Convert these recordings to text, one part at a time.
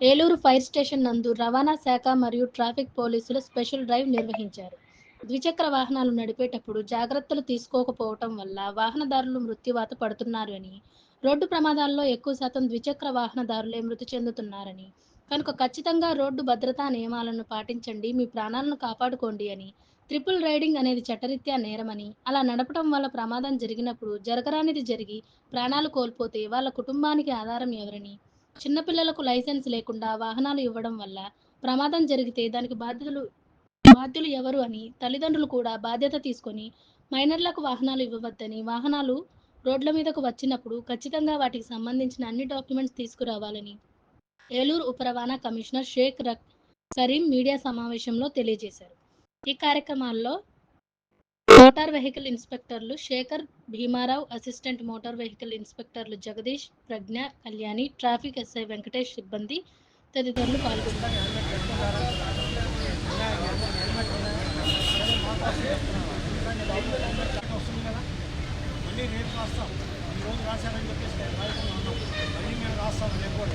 Eluru fire station నందు రవాణా శాఖ మరియు ట్రాఫిక్ పోలీసులు స్పెషల్ డ్రైవ్ నిర్వహించారు. ద్విచక్ర వాహనాలు నడిపేటప్పుడు జాగ్రత్తలు తీసుకోకపోవటం వల్ల వాహనదారులు మృత్యువాత పడుతున్నారు అని రోడ్డు ప్రమాదాల్లో ఎక్కువ శాతం ద్విచక్ర వాహనదారులే మృతి చెందుతున్నారని కనుక ఖచ్చితంగా రోడ్డు భద్రతా నియమాలను పాటించండి మీ ప్రాణాలను కాపాడుకోండి అని ట్రిపుల్ రైడింగ్ అనేది చట్టరీత్యా నేరమని అలా నడపడం వల్ల ప్రమాదం జరిగినప్పుడు జరగరానిది జరిగి ప్రాణాలు కోల్పోతే వాళ్ళ కుటుంబానికి ఆధారం ఎవరని చిన్నపిల్లలకు లైసెన్స్ లేకుండా వాహనాలు ఇవ్వడం వల్ల ప్రమాదం జరిగితే దానికి బాధ్యతలు బాధ్యులు ఎవరు అని తల్లిదండ్రులు కూడా బాధ్యత తీసుకొని మైనర్లకు వాహనాలు ఇవ్వవద్దని వాహనాలు రోడ్ల మీదకు వచ్చినప్పుడు ఖచ్చితంగా వాటికి సంబంధించిన అన్ని డాక్యుమెంట్స్ తీసుకురావాలని ఏలూరు ఉప రవాణా కమిషనర్ షేక్ రక్ కరీం మీడియా సమావేశంలో తెలియజేశారు. ఈ కార్యక్రమాల్లో motor vehicle ఇన్స్పెక్టర్లు Shekhar Bhimarao assistant motor vehicle ఇన్స్పెక్టర్లు Jagadish ప్రజ్ఞ కళ్యాణి ట్రాఫిక్ ఎస్ఐ వెంకటేష్ సిబ్బంది తదితరులు పాల్గొన్నారు వస్తుంది కదా మళ్ళీ రేపు రాస్తాం ఈ రోజు రాశారని చెప్పేసి నేను రాయకుండా ఉన్నాం మళ్ళీ మేము రాస్తాం రేపు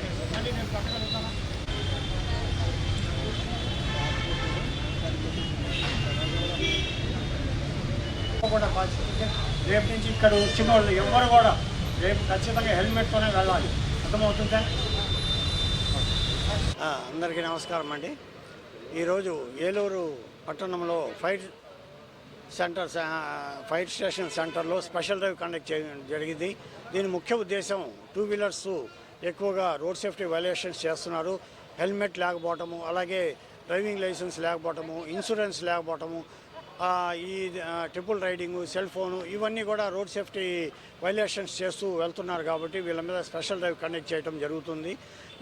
కూడా కాన్స్టిట్యూషన్ రేపు నుంచి ఇక్కడ వచ్చిన వాళ్ళు ఎవరు కూడా రేపు ఖచ్చితంగా హెల్మెట్తోనే వెళ్ళాలి. అర్థమవుతుందా? అందరికీ నమస్కారం అండి. ఈరోజు ఏలూరు పట్టణంలో ఫైర్ సెంటర్ ఫైర్ స్టేషన్ సెంటర్లో స్పెషల్ డ్రైవ్ కండక్ట్ చేయడం జరిగింది. దీని ముఖ్య ఉద్దేశం టూ వీలర్స్ ఎక్కువగా రోడ్ సేఫ్టీ వైలేషన్స్ చేస్తున్నారు. హెల్మెట్ లేకపోవటము అలాగే డ్రైవింగ్ లైసెన్స్ లేకపోవటము ఇన్సూరెన్స్ లేకపోవటము ఈ ట్రిపుల్ రైడింగ్ సెల్ ఫోను ఇవన్నీ కూడా రోడ్ సేఫ్టీ వైలేషన్స్ చేస్తూ వెళ్తున్నారు కాబట్టి వీళ్ళ మీద స్పెషల్ డ్రైవ్ కండక్ట్ చేయడం జరుగుతుంది.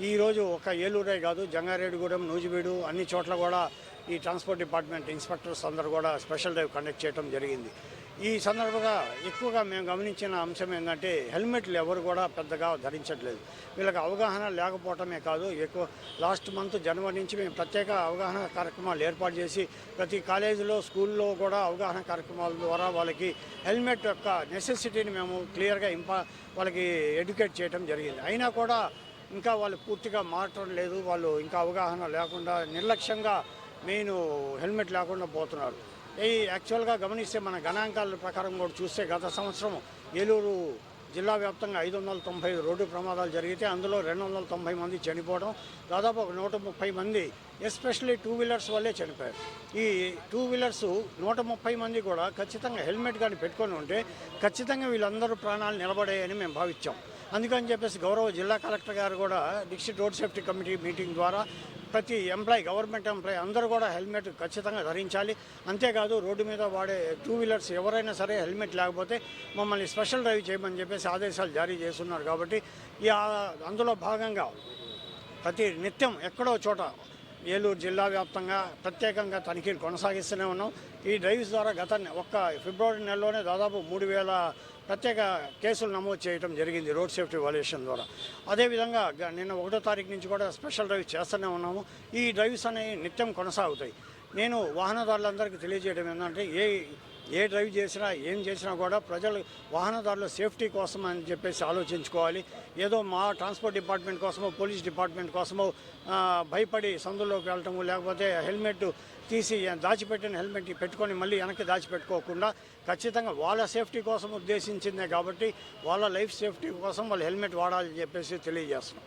ఈరోజు ఒక ఏలూరే కాదు జంగారెడ్డిగూడెం నూజివీడు అన్ని చోట్ల కూడా ఈ ట్రాన్స్పోర్ట్ డిపార్ట్మెంట్ ఇన్స్పెక్టర్స్ అందరూ కూడా స్పెషల్ డ్రైవ్ కండక్ట్ చేయడం జరిగింది. ఈ సందర్భంగా ఎక్కువగా మేము గమనించిన అంశం ఏంటంటే హెల్మెట్లు ఎవరు కూడా పెద్దగా ధరించట్లేదు. వీళ్ళకి అవగాహన లేకపోవటమే కాదు ఎక్కువ లాస్ట్ మంత్ జనవరి నుంచి మేము ప్రత్యేక అవగాహన కార్యక్రమాలు ఏర్పాటు చేసి ప్రతి కాలేజీలో స్కూల్లో కూడా అవగాహన కార్యక్రమాల ద్వారా వాళ్ళకి హెల్మెట్ యొక్క నెసెసిటీని మేము క్లియర్గా ఇంపా వాళ్ళకి ఎడ్యుకేట్ చేయడం జరిగింది. అయినా కూడా ఇంకా వాళ్ళు పూర్తిగా మారటం లేదు వాళ్ళు ఇంకా అవగాహన లేకుండా నిర్లక్ష్యంగా మెయిన్ హెల్మెట్ లేకుండా పోతున్నారు. ఈ యాక్చువల్గా గమనిస్తే మన గణాంకాల ప్రకారం కూడా చూస్తే గత సంవత్సరం ఏలూరు జిల్లా వ్యాప్తంగా ఐదు వందల తొంభై రోడ్డు ప్రమాదాలు జరిగితే అందులో రెండు వందల తొంభై మంది చనిపోవడం దాదాపు ఒక నూట ముప్పై మంది ఎస్పెషల్లీ టూ వీలర్స్ వల్లే చనిపోయారు. ఈ టూ వీలర్స్ నూట ముప్పై మంది కూడా ఖచ్చితంగా హెల్మెట్ కానీ పెట్టుకొని ఉంటే ఖచ్చితంగా వీళ్ళందరూ ప్రాణాలు నిలబడాయని మేము భావించాం. అందుకని చెప్పేసి గౌరవ జిల్లా కలెక్టర్ గారు కూడా district road safety committee meeting ద్వారా ప్రతి ఎంప్లాయీ గవర్నమెంట్ ఎంప్లాయీ అందరూ కూడా హెల్మెట్ ఖచ్చితంగా ధరించాలి. అంతేకాదు రోడ్డు మీద వాడే టూ వీలర్స్ ఎవరైనా సరే హెల్మెట్ లేకపోతే మమ్మల్ని స్పెషల్ డ్రైవ్ చేయమని చెప్పేసి ఆదేశాలు జారీ చేస్తున్నారు కాబట్టి ఈ అందులో భాగంగా ప్రతి నిత్యం ఎక్కడో చోట ఏలూరు జిల్లా వ్యాప్తంగా ప్రత్యేకంగా తనిఖీలు కొనసాగిస్తూనే ఉన్నాం. ఈ డ్రైవ్స్ ద్వారా గత ఒక్క ఫిబ్రవరి నెలలోనే దాదాపు మూడు వేల ప్రత్యేక కేసులు నమోదు చేయడం జరిగింది రోడ్ సేఫ్టీ వాల్యుయేషన్ ద్వారా. అదేవిధంగా నిన్న ఒకటో తారీఖు నుంచి కూడా స్పెషల్ డ్రైవ్ చేస్తూనే ఉన్నాము. ఈ డ్రైవ్స్ అనేవి నిత్యం కొనసాగుతాయి. నేను వాహనదారులందరికీ తెలియజేయడం ఏంటంటే ఏ ఏ డ్రైవ్ చేసినా ఏం చేసినా కూడా ప్రజలు వాహనదారుల సేఫ్టీ కోసం అని చెప్పేసి ఆలోచించుకోవాలి. ఏదో మా ట్రాన్స్పోర్ట్ డిపార్ట్మెంట్ కోసమో పోలీస్ డిపార్ట్మెంట్ కోసమో భయపడి సందులోకి వెళ్ళటము లేకపోతే హెల్మెట్ తీసి దాచిపెట్టిన హెల్మెట్ పెట్టుకొని మళ్ళీ వెనక్కి దాచిపెట్టుకోకుండా ఖచ్చితంగా వాళ్ళ సేఫ్టీ కోసం ఉద్దేశించిందే కాబట్టి వాళ్ళ లైఫ్ సేఫ్టీ కోసం వాళ్ళు హెల్మెట్ వాడాలని చెప్పేసి తెలియజేస్తున్నాం.